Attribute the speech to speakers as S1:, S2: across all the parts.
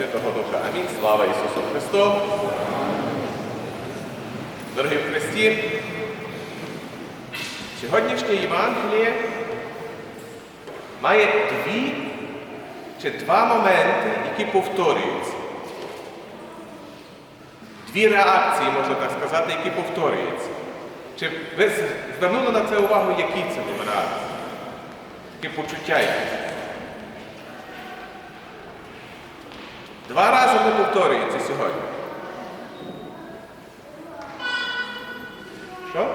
S1: Святого Духа. Амінь. Слава Ісусу Христу. Дорогі в Христі, сьогоднішнє Євангеліє має дві чи два моменти, які повторюються. Дві реакції, можна так сказати, які повторюються. Чи ви звернули на це увагу, які це були реакції? Такі почуття Два рази не повторюється сьогодні. Що?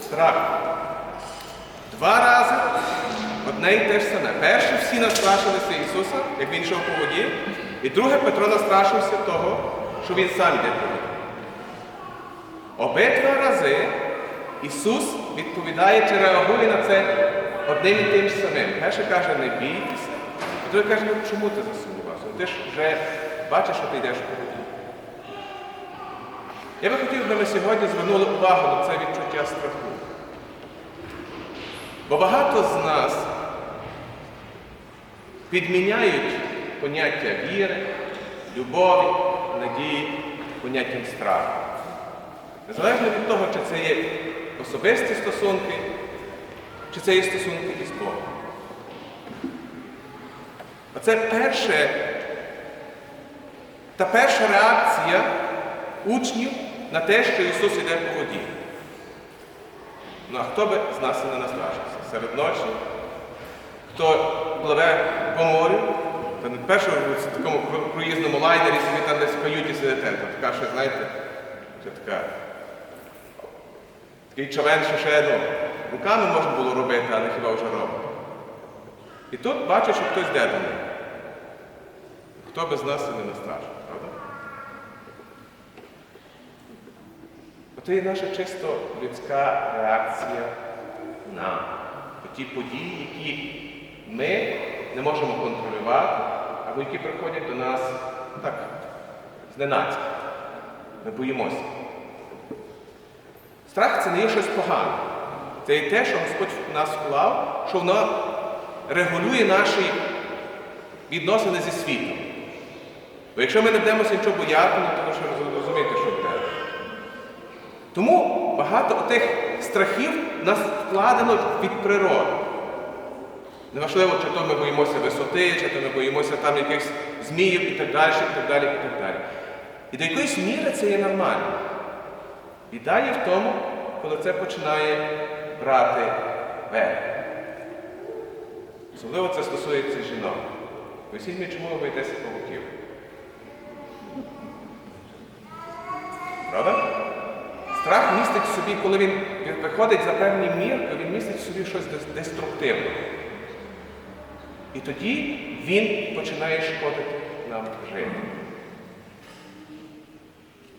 S1: Страх. Два рази одне і те ж саме. Перше всі настрашилися Ісуса, як Він йшов по воді, і друге Петро настрашився того, що він сам йде по воді. Обидва рази Ісус відповідає чи реагує на це одним і тим самим. Перше каже, не бійтеся, другий каже, ну чому ти засумнівався? Ти ж вже бачиш, що ти йдеш по воді. Я би хотів, щоб ми сьогодні звернули увагу на це відчуття страху. Бо багато з нас підміняють поняття віри, любові, надії поняттям страху. Незалежно від того, чи це є особисті стосунки, чи це є стосунки із Богом. Оце перше, та перша реакція учнів на те, що Ісус іде по воді. Ну а хто би з нас не настрашився? Серед ночі, хто пливе по морю, то не перше в такому круїзному лайнері собі там десь в каюті сидите, то така ще, знаєте, що така. Такий човен, що ще ну, руками можна було робити, а не хіба вже робить. І тут бачиш, що хтось йде до них. Хто би з нас не настрашив, правда? Оце є наша чисто людська реакція на ті події, які ми не можемо контролювати, або які приходять до нас так, зненацька. Ми боїмося. Страх це не є щось погане. Це є те, що Господь в нас вклав, що воно регулює наші відносини зі світом. Бо якщо ми не будемося нічого бояти, то ви ж розумієте, що буде. Тому багато тих страхів нас вкладено від природи. Неважливо, чи то ми боїмося висоти, чи то ми боїмося там якихось зміїв і так далі, і так далі, і так далі. І до якоїсь міри це є нормально. Біда є в тому, коли це починає брати верх. Особливо це стосується жінок. Поясніть мені, чому ви боїтеся павуків? Правда? Страх містить в собі, коли він виходить за певні мірки, він містить в собі щось деструктивне. І тоді він починає шкодити нам жити.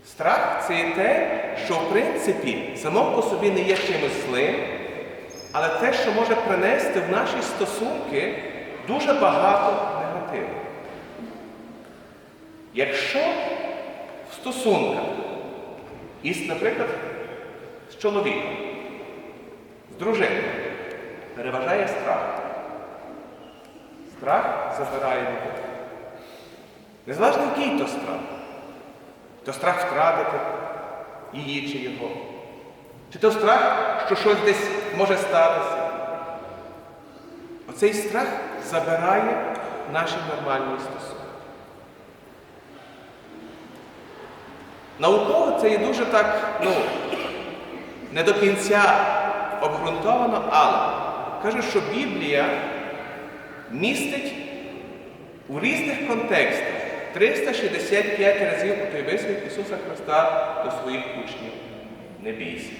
S1: Страх це те, що в принципі само по собі не є чимось злим, але те, що може принести в наші стосунки дуже багато негативу. Якщо в стосунках із, наприклад, з чоловіком, з дружиною переважає страх, страх забирає любов. Незалежно який то страх. То страх втратити її чи його. Чи то страх, що щось десь може статися. Оцей страх забирає наші нормальні стосунки. Науково це є дуже так, ну, не до кінця обґрунтовано, але кажуть, що Біблія містить у різних контекстах 365 разів у той вислів Ісуса Христа до своїх учнів. Не бійся.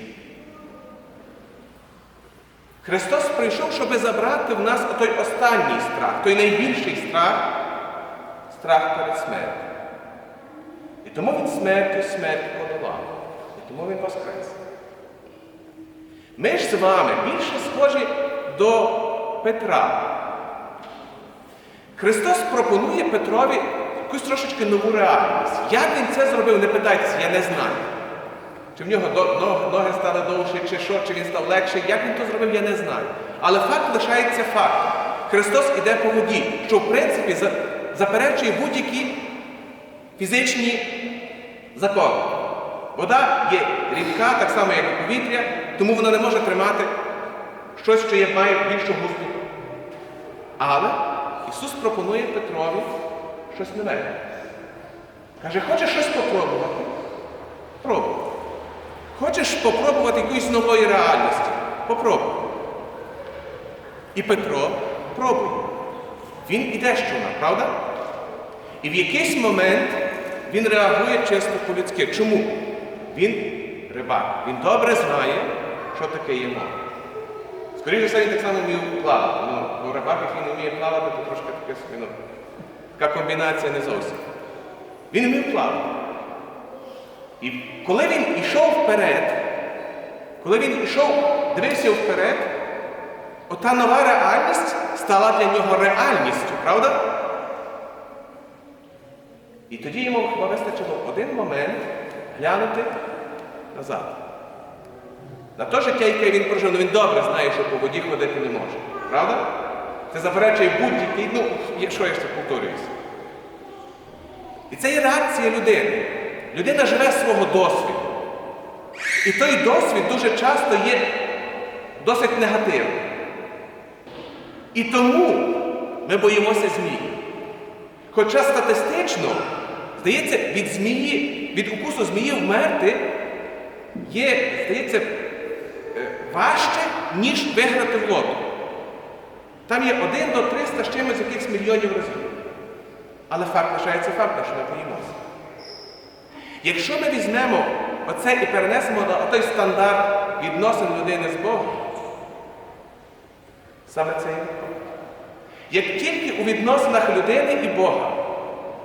S1: Христос прийшов, щоб забрати в нас той останній страх, той найбільший страх страх перед смертю. І тому Він смертю смерть подолав. І тому Він воскрес. Ми ж з вами більше схожі до Петра. Христос пропонує Петрові якусь трошечки нову реальність. Як він це зробив, не питайтеся, я не знаю. Чи в нього ноги стали довші, чи що, чи він став легший. Як він то зробив, я не знаю. Але факт лишається фактом. Христос іде по воді, що в принципі заперечує будь-які фізичні закони. Вода є рідка, так само, як і повітря, тому вона не може тримати щось, що є, має більшу густоту. Але Ісус пропонує Петрові щось нове. Каже, хочеш щось попробувати? Пробуй. Хочеш попробувати якоїсь нової реальності? Попробуй. І Петро пробує. Він іде щуна, правда? І в якийсь момент він реагує чесно по-людськи. Чому? Він рибак. Він добре знає, що таке є море. Скоріше все, він так само вмів плавати. Ну, бо рибак, який не вміє плавати, то трошки таке ну, така комбінація не зовсім. Він вмів плавати. І коли він йшов вперед, коли він йшов, дивився вперед, ота нова реальність стала для нього реальністю, правда? І тоді йому хіба вистачило один момент глянути назад. На те життя, яке він прожив, ну він добре знає, що по воді ходити не може. Правда? Це заперечує будь-який, ну, якщо я ще повторююся. І це є реакція людини. Людина живе свого досвіду. І той досвід дуже часто є досить негативним. І тому ми боїмося змії. Хоча статистично, здається, від змії, від укусу змії вмерти є, здається, е, важче, ніж виграти в лото. Там є 1 до 300 з чимось якихось мільйонів разів. Але факт лишається фактом, що ми боїмося. Якщо ми візьмемо оце і перенесемо на той стандарт відносин людини з Богом, саме це виходить. Як тільки у відносинах людини і Бога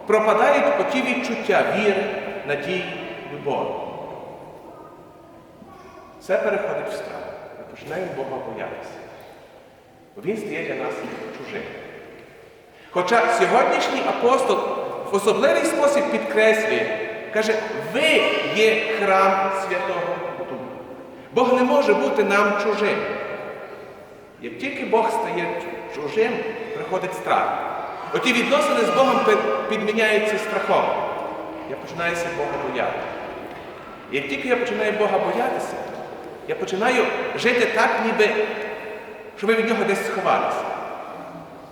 S1: пропадають оті відчуття віри, надії, любові, все переходить в страх. Ми починаємо Бога боятися. Бо Він стає для нас чужим. Хоча сьогоднішній апостол в особливий спосіб підкреслює, каже, ви є храм Святого Духа. Бог не може бути нам чужим. Як тільки Бог стає чужим, приходить страх. Оті відносини з Богом підміняються страхом. Я починаюся Бога бояти. Як тільки я починаю Бога боятися, я починаю жити так, ніби, щоб ви від нього десь сховалися.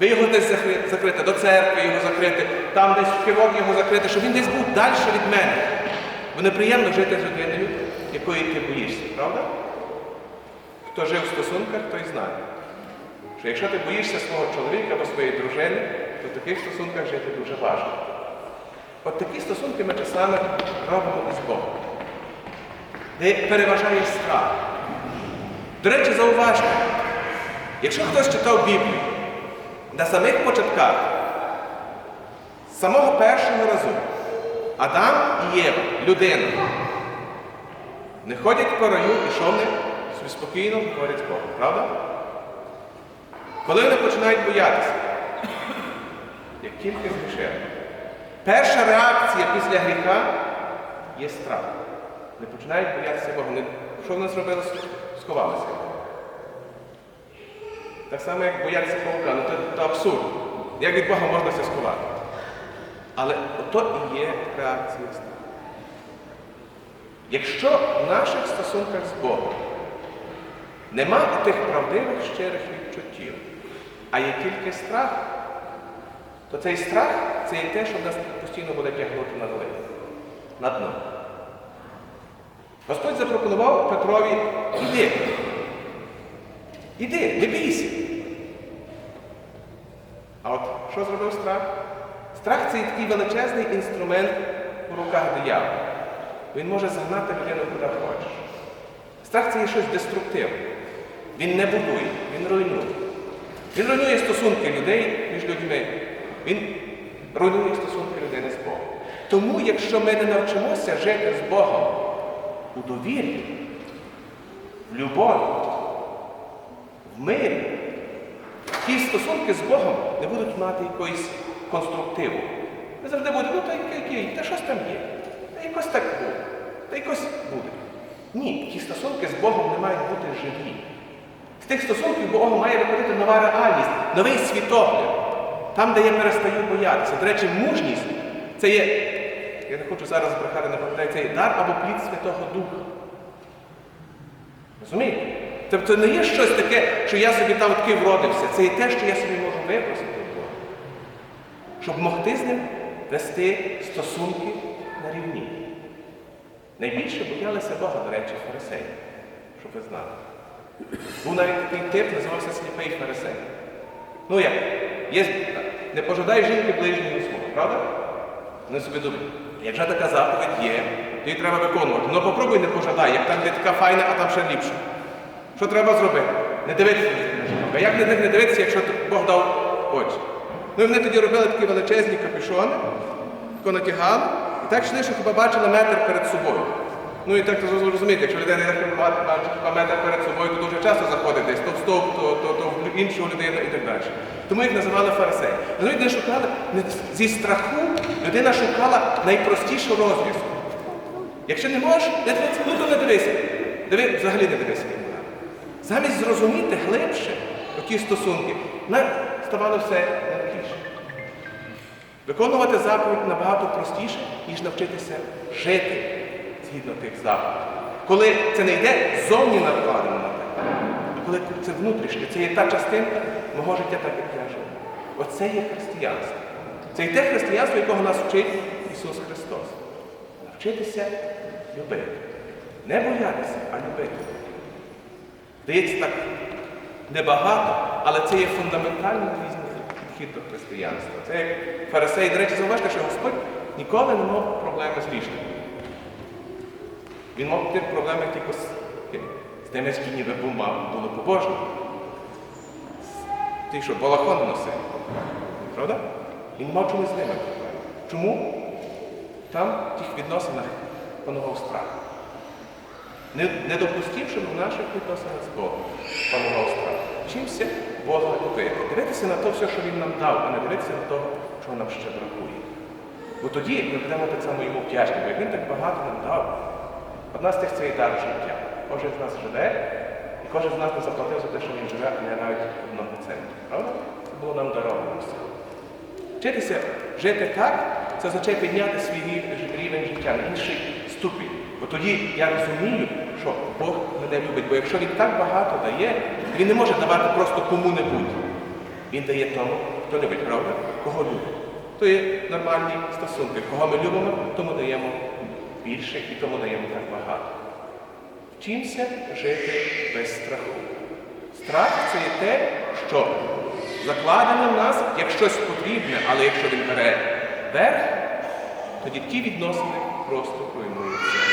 S1: Ви його десь закри- закрити, до церкви його закрити, там десь в кивок його закрити, щоб він десь був далі від мене. Бо неприємно жити з людиною, якої ти боїшся, правда? Хто жив в стосунках, той знає. Що якщо ти боїшся свого чоловіка або своєї дружини, то в таких стосунках жити дуже важко. От такі стосунки ми часами робимо із Богом, де переважає страх. До речі, зауважте, якщо хтось читав Біблію, на самих початках, з самого першого разу, Адам і Єва, людина, не ходять по раю і що вони собі спокійно говорять з Богом, правда? Коли вони починають боятися, як тільки згрішили, перша реакція після гріха є страх. Не починають боятися Бога. Що вони зробили? Сховалися. Так само, як бояться паука, ну це абсурд. Як від Бога можна все сховати? Але ото і є реакція страху. Якщо в наших стосунках з Богом нема тих правдивих щирих відчуттів, а є тільки страх, то цей страх це є те, що нас постійно буде тягнути на дно. На дно. Господь запропонував Петрові, іди. Іди, не бійся. А от що зробив страх? Страх це такий величезний інструмент у руках диявола. Він може загнати людину куди хочеш. Страх це є щось деструктивне. Він не будує, він руйнує. Він руйнує стосунки людей між людьми. Він руйнує стосунки людини з Богом. Тому, якщо ми не навчимося жити з Богом у довірі, в любові, в мирі, ті стосунки з Богом не будуть мати якоїсь конструктиву. Ми завжди будемо, ну та який, та щось там є. Та якось так буде. Та якось буде. Ні, ті стосунки з Богом не мають бути живі. З тих стосунків Богом має виходити нова реальність, новий світогляд. Там, де я перестаю боятися. До речі, мужність це є, я не хочу зараз збрехати, не пам'ятаю, це є дар або плід Святого Духа. Розумієте? Тобто не є щось таке, що я собі там таки вродився. Це є те, що я собі можу випросити у Бога. Щоб могти з ним вести стосунки на рівні. Найбільше боялися Бога, до речі, фарисеї, щоб ви знали. Був навіть такий тип, називався сліпий фарисей. Ну як? Є, не пожадай жінки ближньої свого, правда? Вони собі думають, якщо така заповідь є, то її треба виконувати. Ну попробуй не пожадай, як там де така файна, а там ще ліпше. Що треба зробити? Не дивитися на. А як не, не дивитися, якщо Бог дав очі? Ну і вони тоді робили такі величезні капюшони, тако натягали, і так йшли, що хіба бачили метр перед собою. Ну і так зрозуміти, якщо людина не бачить хіба метр перед собою, то дуже часто заходить десь, то в стовп, то, то, то в іншу людину і так далі. Тому їх називали фарисеї. Розумієте, не шукали зі страху людина шукала найпростішу розв'язку. Якщо не можеш, не дивися, ну то не дивися. Диви, взагалі не дивися. Замість зрозуміти глибше оті стосунки, нам ставало все легкіше. Виконувати заповідь набагато простіше, ніж навчитися жити згідно тих заповідей. Коли це не йде зовні накладено на тебе, а коли це внутрішнє, це є та частинка мого життя, так як я живу. Оце є християнство. Це є те християнство, якого нас вчить Ісус Христос. Навчитися любити. Не боятися, а любити. Здається, так небагато, але це є фундаментально різний підхід до християнства. Це як фарисеї, до речі, зауважте, що Господь ніколи не мав проблеми з грішниками. Він мав ті проблеми тільки з, з тими, які ніби був мав, були побожні. Ті, що балахон носив. Правда? Він мав чомусь з ними проблеми. Чому? Там в тих відносинах панував страх. Не, не допустив, щоб в наших відносинах з Богом панував страх. Вчимося Бога любити. Дивитися на те все, що Він нам дав, а не дивитися на те, що нам ще бракує. Бо тоді ми будемо так само йому вдячні, бо як він так багато нам дав. Одна з тих це є дар життя. Кожен з нас живе, і кожен з нас не заплатив за те, що він живе, а не навіть одного центу. Правда? Це було нам даровано. Вчитися жити так, це означає підняти свій рівень життя на інший ступінь. Бо тоді я розумію, що Бог мене любить. Бо якщо він так багато дає, він не може давати просто кому-небудь. Він дає тому, хто любить, правда? Кого любить. То є нормальні стосунки. Кого ми любимо, тому даємо більше і тому даємо так багато. Вчимося жити без страху. Страх це є те, що закладено в нас як щось потрібне, але якщо він бере верх, тоді ті відносини просто руйнуються.